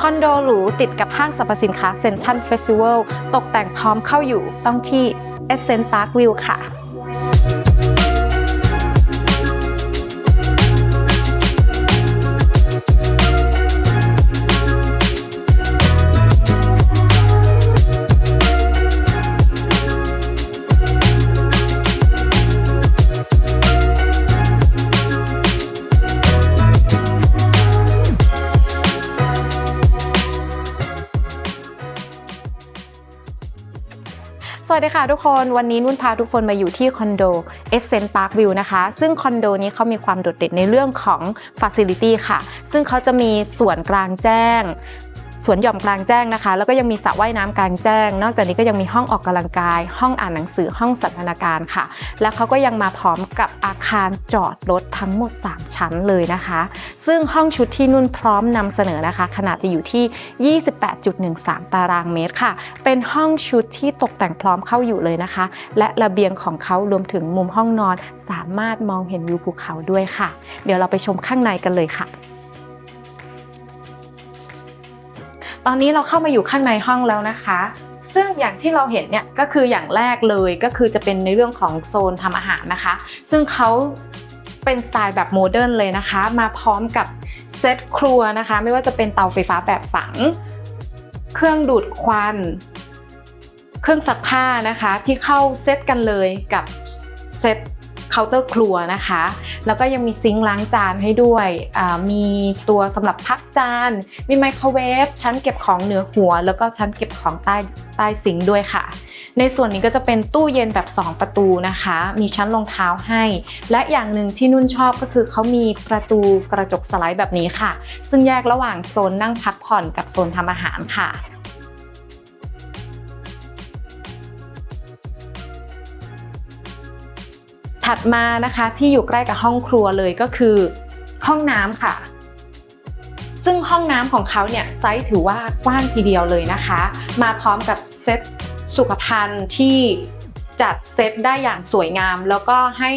คอนโดหรูติดกับห้างสรรพสินค้าเซ็นทรัลเฟสติวัลตกแต่งพร้อมเข้าอยู่ต้องที่ Essence Park View ค่ะ สวัสดีค่ะทุกคนวันนี้นุ่นพาทุกคนมาอยู่ที่คอนโด Essence Park View นะคะ ซึ่งคอนโดนี้เขามีความโดดเด่นในเรื่องของ Facility ค่ะ ซึ่งเขาจะมีส่วนกลางแจ้ง สวนหย่อมกลางแจ้งนะคะ แล้วก็ยังมีสระว่ายน้ำกลางแจ้ง นอกจากนี้ก็ยังมีห้องออกกำลังกาย ห้องอ่านหนังสือห้องสันทนาการค่ะ แล้วเขาก็ยังมาพร้อมกับอาคารจอดรถทั้งหมด 3 ชั้นเลยนะคะ ซึ่งห้องชุดที่นุ่นพร้อมนำเสนอนะคะ ขนาดจะอยู่ที่ 28.13 ตารางเมตรค่ะ เป็นห้องชุดที่ตกแต่งพร้อมเข้าอยู่เลยนะคะ และระเบียงของเขารวมถึงมุมห้องนอน สามารถมองเห็นวิวภูเขาด้วยค่ะ เดี๋ยวเราไปชมข้างในกันเลยค่ะ ตอนนี้เราเข้ามาอยู่ข้างในห้องแล้วนะคะ ซึ่งอย่างที่เราเห็นเนี่ยก็คืออย่างแรกเลยก็คือจะเป็นในเรื่องของโซนทำอาหารนะคะ ซึ่งเขาเป็นสไตล์แบบโมเดิร์นเลยนะคะ มาพร้อมกับเซตครัวนะคะ ไม่ว่าจะเป็นเตาไฟฟ้าแบบฝัง เครื่องดูดควัน เครื่องซักผ้านะคะที่เข้าเซตกันเลยกับเซต เคาน์เตอร์ครัวนะคะ แล้วก็ยังมีซิงค์ล้างจานให้ด้วย มีตัวสำหรับพักจาน มีไมโครเวฟ ชั้นเก็บของเหนือหัว แล้วก็ชั้นเก็บของใต้ใต้ซิงค์ด้วยค่ะ ในส่วนนี้ก็จะเป็นตู้เย็นแบบ 2 ประตูนะคะ มีชั้นรองเท้าให้ และอย่างหนึ่งที่นุ่นชอบก็คือเขามีประตูกระจกสไลด์แบบนี้ค่ะ ซึ่งแยกระหว่างโซนนั่งพักผ่อนกับโซนทำอาหารค่ะ ถัดมานะคะที่อยู่ใกล้กับห้องครัวเลยก็คือ ห้องน้ำค่ะ ซึ่งห้องน้ำของเขาเนี่ยไซส์ถือว่ากว้างทีเดียวเลยนะคะ มาพร้อมกับเซตสุขภัณฑ์ที่จัดเซตได้อย่างสวยงาม แล้วก็ให้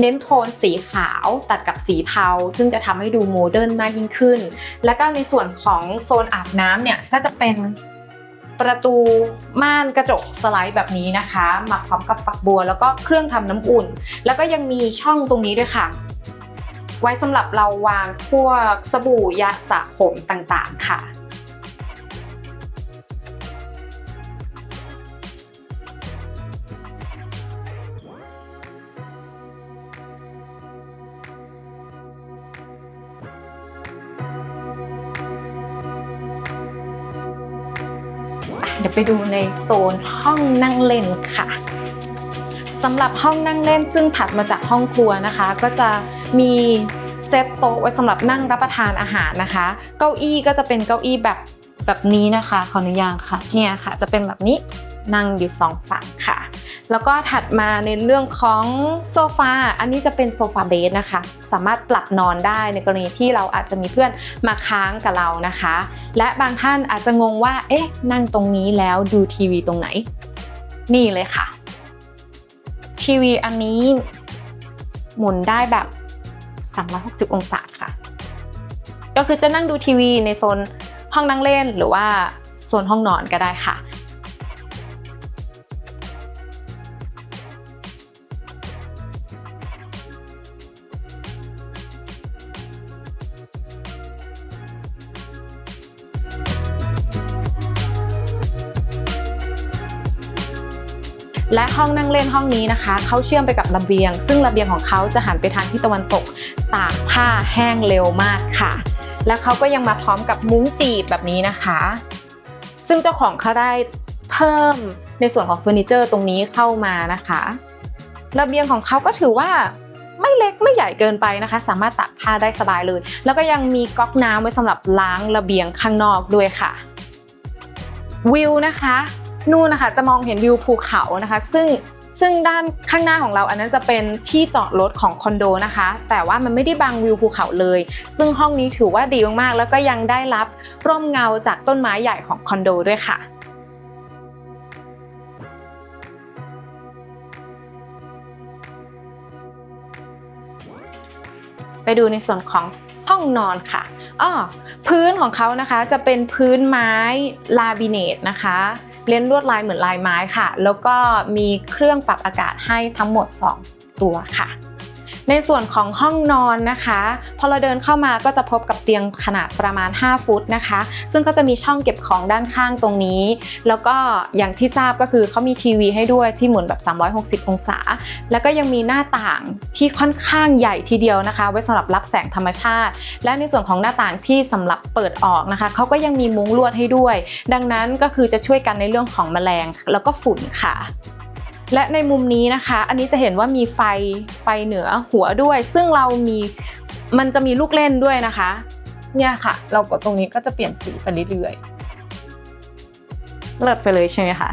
เน้นโทนสีขาวตัดกับสีเทา ซึ่งจะทำให้ดูโมเดิร์นมากยิ่งขึ้น แล้วก็ในส่วนของโซนอาบน้ำเนี่ยก็จะเป็น ประตูม่านกระจกสไลด์แบบนี้นะคะมาพร้อมกับฝักบัว แล้วก็เครื่องทำน้ำอุ่น แล้วก็ยังมีช่องตรงนี้ด้วยค่ะ ไว้สำหรับเราวางพวกสบู่ยาสระผมต่างๆค่ะ ดี๋ยวไปดูในโซนห้องนั่งเล่นค่ะสำหรับห้องนั่งเล่นซึ่งถัดมาจากห้องครัวนะคะ ก็จะมีเซตโต๊ะไว้สำหรับนั่งรับประทานอาหารนะคะ เก้าอี้ก็จะเป็นเก้าอี้แบบแบบนี้นะคะขออนุญาตค่ะเนี่ยค่ะ จะเป็นแบบนี้นั่งอยู่สองฝั่งค่ะ แล้วก็ถัดมาในเรื่องของโซฟา อันนี้จะเป็นโซฟาเบสนะคะ สามารถปรับนอนได้ในกรณีที่เราอาจจะมีเพื่อนมาค้างกับเรานะคะ และบางท่านอาจจะงงว่า เอ๊ะ นั่งตรงนี้แล้วดูทีวีตรงไหน นี่เลยค่ะ ทีวีอันนี้หมุนได้แบบ 360 องศาค่ะ ก็คือจะนั่งดูทีวีในโซนห้องนั่งเล่นหรือว่าโซนห้องนอนก็ได้ค่ะ และห้องนั่งเล่นห้องนี้นะคะเขาเชื่อมไปกับระเบียง ซึ่งระเบียงของเขาจะหันไปทางทิศตะวันตก ตากผ้าแห้งเร็วมากค่ะ และเขาก็ยังมาพร้อมกับมุ้งตีบแบบนี้นะคะ ซึ่งเจ้าของเขาได้เพิ่มในส่วนของเฟอร์นิเจอร์ตรงนี้เข้ามานะคะ ระเบียงของเขาก็ถือว่าไม่เล็กไม่ใหญ่เกินไปนะคะ สามารถตากผ้าได้สบายเลย แล้วก็ยังมีก๊อกน้ำไว้สำหรับล้างระเบียงข้างนอกด้วยค่ะวิวนะคะ นู่นนะคะจะมองเห็นวิวภูเขานะคะ ซึ่งซึ่งด้านข้างหน้าของเราอันนั้นจะเป็นที่จอดรถของคอนโดนะคะ แต่ว่ามันไม่ได้บังวิวภูเขาเลย ซึ่งห้องนี้ถือว่าดีมากๆ แล้วก็ยังได้รับร่มเงาจากต้นไม้ใหญ่ของคอนโดด้วยค่ะไปดูในส่วนของห้องนอนค่ะอ้อพื้นของเขานะคะจะเป็นพื้นไม้ลาบิเนตนะคะ เล้นลวดลายเหมือนลายไม้ค่ะ แล้วก็มีเครื่องปรับอากาศให้ทั้งหมด 2 ตัวค่ะ ในส่วนของห้องนอนนะคะพอเราเดินเข้ามาก็จะพบกับเตียงขนาดประมาณ 5 ฟุตนะคะ ซึ่งก็จะมีช่องเก็บของด้านข้างตรงนี้ แล้วก็อย่างที่ทราบก็คือเขามีทีวีให้ด้วยที่หมุนแบบ 360 องศา แล้วก็ยังมีหน้าต่างที่ค่อนข้างใหญ่ทีเดียวนะคะ ไว้สำหรับรับแสงธรรมชาติ และในส่วนของหน้าต่างที่สำหรับเปิดออกนะคะเขาก็ยังมีมุ้งลวดให้ด้วย ดังนั้นก็คือจะช่วยกันในเรื่องของแมลงแล้วก็ฝุ่นค่ะ และในมุมนี้นะคะ อันนี้จะเห็นว่ามีไฟไฟเหนือหัวด้วย ซึ่งเรามีมันจะมีลูกเล่นด้วยนะคะ เนี่ยค่ะ เรากดตรงนี้ก็จะเปลี่ยนสีไปเรื่อยๆเลิศไปเลยใช่ไหมคะ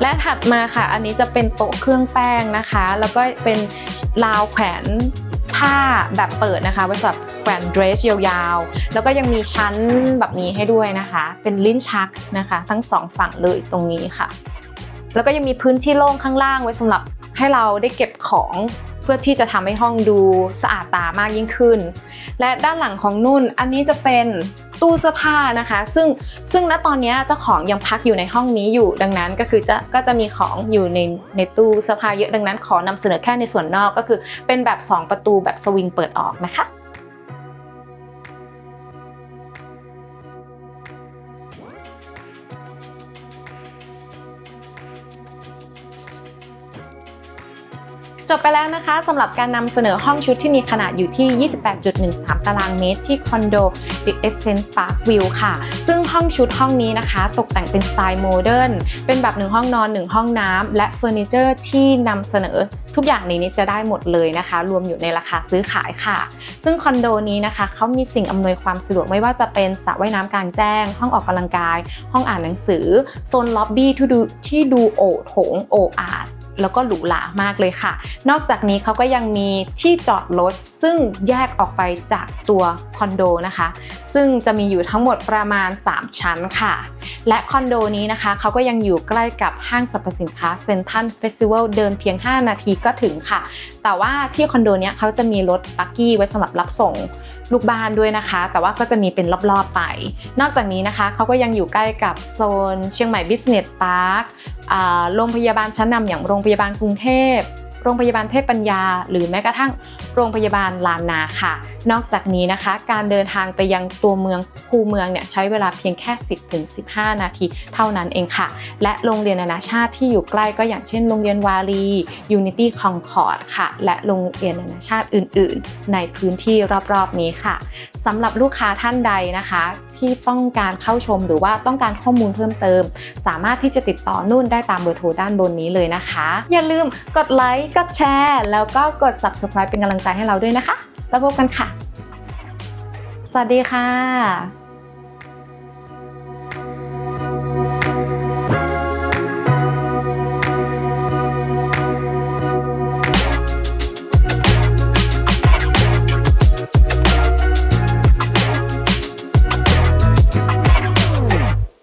และถัดมาค่ะ อันนี้จะเป็นโต๊ะเครื่องแป้งนะคะ แล้วก็เป็นราวแขวนผ้าแบบเปิดนะคะไว้สำหรับแขวนเดรสยาวๆ แล้วก็ยังมีชั้นแบบนี้ให้ด้วยนะคะ เป็นลิ้นชักนะคะ ทั้งสองฝั่งเลยตรงนี้ค่ะ แล้วก็ยังมีพื้นที่โล่งข้างล่างไว้สำหรับให้เราได้เก็บของเพื่อที่จะทำให้ห้องดูสะอาดตามากยิ่งขึ้น และด้านหลังของนุ่นอันนี้จะเป็น ตู้เสื้อผ้านะคะ ซึ่งซึ่งณตอนนี้เจ้าของยังพักอยู่ในห้องนี้อยู่ดังนั้นก็คือจะก็จะมีของอยู่ในในตู้เสื้อผ้าเยอะดังนั้น ขอนำเสนอแค่ในส่วนนอกก็คือ เป็นแบบ 2 ประตูแบบสวิงเปิดออกนะคะ จบไปแล้วนะคะสำหรับการนำเสนอห้องชุดที่มีขนาดอยู่ที่ 28.13 ตารางเมตร ที่คอนโด The Essence Park View ค่ะ ซึ่งห้องชุดห้องนี้นะคะ ตกแต่งเป็นสไตล์โมเดิร์นเป็นแบบ1ห้องนอน1ห้องน้ำและเฟอร์นิเจอร์ที่นำเสนอทุกอย่างในนี้จะได้หมดเลยนะคะ รวมอยู่ในราคาซื้อขายค่ะ ซึ่งคอนโดนี้นะคะเขามีสิ่งอำนวยความสะดวกไม่ว่าจะเป็นสระว่ายน้ำกลางแจ้ง ห้องออกกำลังกาย ห้องอ่านหนังสือโซนล็อบบี้ที่ดูที่ดูโอโถงโออาด แล้วก็หรูหรามากเลยค่ะ นอกจากนี้เขาก็ยังมีที่จอดรถ ซึ่งแยกออกไปจากตัวคอนโดนะคะ ซึ่งจะมีอยู่ทั้งหมดประมาณ 3 ชั้นค่ะ และคอนโดนี้นะคะเขาก็ยังอยู่ใกล้กับห้างสรรพสินค้าเซ็นทรัลเฟสติวัลเดินเพียง 5 นาทีก็ถึงค่ะ แต่ว่าที่คอนโดเนี้ยเขาจะมีรถปักกี้ไว้สำหรับรับส่งลูกบ้านด้วยนะคะ แต่ว่าก็จะมีเป็นรอบๆไป นอกจากนี้นะคะเขาก็ยังอยู่ใกล้กับโซน เชียงใหม่บิสเนสพาร์คโรงพยาบาลชั้นนำอย่างโรงพยาบาลกรุงเทพ รงพยาบาลเทพปัญญา หรือแม้กระทั่งโรงพยาบาลลานนาค่ะ นอกจากนี้นะคะ การเดินทางไปยังตัวเมืองคูเมืองเนี่ยใช้เวลาเพียงแค่ 10-15 นาทีเท่านั้นเองค่ะ และโรงเรียนนานาชาติที่อยู่ใกล้ก็อย่างเช่นโรงเรียนวารี Unity Concord ค่ะ และโรงเรียนนานาชาติอื่น ๆ ในพื้นที่รอบๆนี้ค่ะสำหรับลูกค้าท่านใดนะคะ ที่ต้องการเข้าชมหรือว่าต้องการข้อมูลเพิ่มเติม สามารถที่จะติดต่อนุ่นได้ตามเบอร์โทรด้านบนนี้เลยนะคะ อย่าลืมกดไลค์กดแชร์ แล้วก็กด subscribe เป็นกำลังใจให้เราด้วยนะคะ แล้วพบกันค่ะ สวัสดีค่ะ